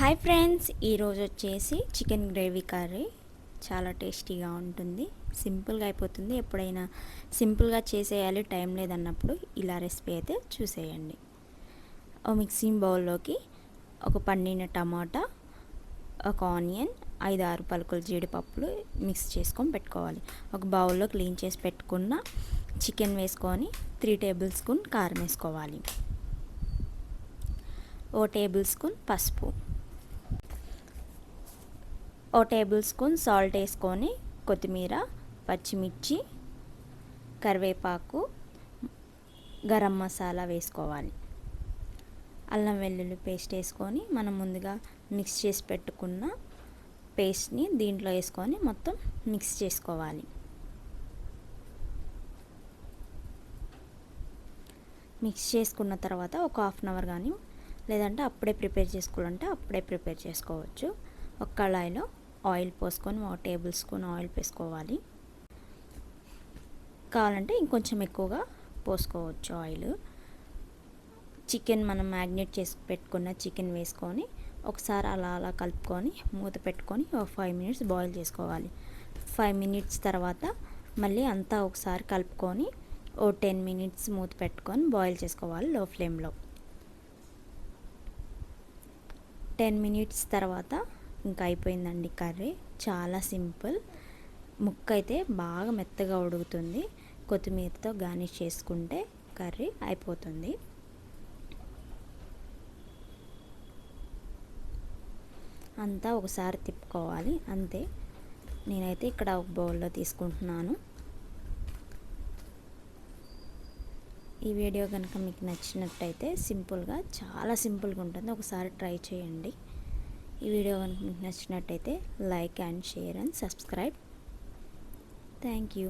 Hi friends ఈరోజు వచ్చేసి chicken gravy curry. చాలా టేస్టీగా ఉంటుంది. సింపుల్గా అయిపోతుంది. ఎప్పుడైనా సింపుల్గా చేసేయాలి టైం లేదన్నప్పుడు ఇలా రెసిపీ అయితే చూసేయండి. ఓ మిక్సింగ్ బౌల్లోకి ఒక పండిన టమాటా ఒక ఆనియన్ ఐదు ఆరు పలుకులు జీడిపప్పులు మిక్స్ చేసుకొని పెట్టుకోవాలి. ఒక బౌల్లో క్లీన్ చేసి పెట్టుకున్న చికెన్ వేసుకొని త్రీ టేబుల్ స్పూన్ కారం వేసుకోవాలి. ఓ టేబుల్ స్పూన్ పసుపు. ఓ టేబుల్ స్పూన్ సాల్ట్ వేసుకొని కొత్తిమీర పచ్చిమిర్చి కరివేపాకు గరం మసాలా వేసుకోవాలి. అల్లం వెల్లుల్లి పేస్ట్ వేసుకొని మనం ముందుగా మిక్స్ చేసి పెట్టుకున్న పేస్ట్ని దీంట్లో వేసుకొని మొత్తం మిక్స్ చేసుకోవాలి. మిక్స్ చేసుకున్న తర్వాత ఒక హాఫ్ అన్ అవర్ కానీ లేదంటే అప్పుడే ప్రిపేర్ చేసుకోవాలంటే అప్పుడే ప్రిపేర్ చేసుకోవచ్చు. ఒక కళాయిలో ఆయిల్ పోసుకొని ఒక టేబుల్ స్పూన్ ఆయిల్ వేసుకోవాలి. కావాలంటే ఇంకొంచెం ఎక్కువగా పోసుకోవచ్చు ఆయిల్. చికెన్ మనం మ్యాగ్నేట్ చేసి పెట్టుకున్న చికెన్ వేసుకొని ఒకసారి అలా అలా కలుపుకొని మూత పెట్టుకొని ఒక ఫైవ్ మినిట్స్ బాయిల్ చేసుకోవాలి. ఫైవ్ మినిట్స్ తర్వాత మళ్ళీ అంతా ఒకసారి కలుపుకొని ఓ టెన్ మినిట్స్ మూత పెట్టుకొని బాయిల్ చేసుకోవాలి లో ఫ్లేమ్లో. టెన్ మినిట్స్ తర్వాత ఇంకా అయిపోయిందండి కర్రీ. చాలా సింపుల్. ముక్క అయితే బాగా మెత్తగా ఉడుకుతుంది. కొత్తిమీరతో గార్నిష్ చేసుకుంటే కర్రీ అయిపోతుంది. అంతా ఒకసారి తిప్పుకోవాలి. అంతే. నేనైతే ఇక్కడ ఒక బౌల్లో తీసుకుంటున్నాను. ఈ వీడియో కనుక మీకు నచ్చినట్టయితే సింపుల్గా చాలా సింపుల్గా ఉంటుంది. ఒకసారి ట్రై చేయండి. ఈ వీడియో కనుక మీకు నచ్చినట్టయితే like and share and subscribe. Thank you.